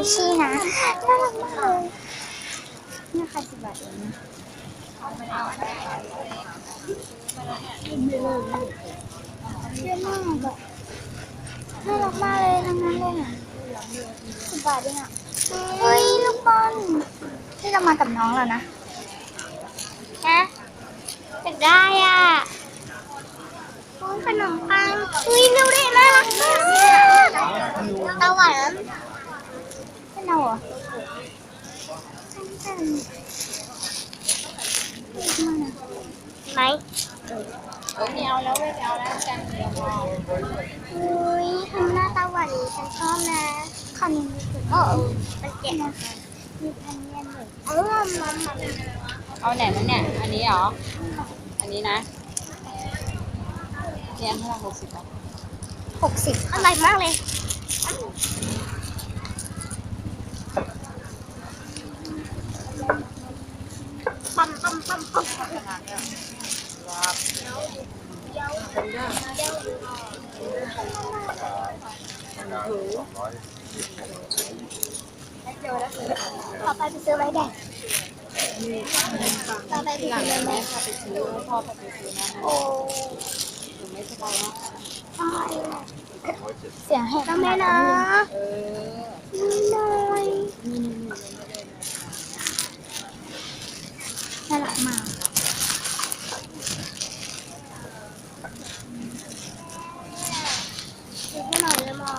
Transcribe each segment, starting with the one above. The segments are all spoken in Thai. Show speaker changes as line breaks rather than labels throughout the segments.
ซูชินะน่ารักมากเลยนี่ค่ะสิบบาทเองนะเยอะมากอะน่ารักมากเลยทั้งนั้นเลยอะสิบบาทเองอะเฮ้ยลูกบอลที่เรามากับน้องแล้วนะฮะอยากได้อะโอ้ยขนมปังอุ้ยดูดิน่ารักมากตาหวาน เป็นเราเหรอไหม
เอ้ยไม่เอาแล้วเว้ยไม่เอาแล้วกันเดียวพอ
อุ้ยทำหน้าตาหวานฉันชอบนะขอหนึ่งโอ้มันเจ็บมีพันเย็นเลยเออมัน
เอาไหนมันเนี่ย อันนี้เหรอ อันนี้นะเรียนเท่าไหร่หกสิบ
หกสิบอร่อยมากเลย ปั๊มปั๊มปั๊มปั๊มต่อไปไปซื้อไว้แดงต่อไปไปซื้อไว้แดง
ไปซื้อพ่อไปซื้อนะ
โอ้
หนูไม่สบายเนาะ
เสียงแหบต้องแม่นะ
เออ
นี่หน่อย น่ารักมากซื้อให้หน่อยเลยหมอ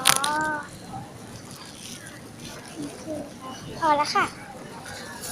พอแล้วค่ะ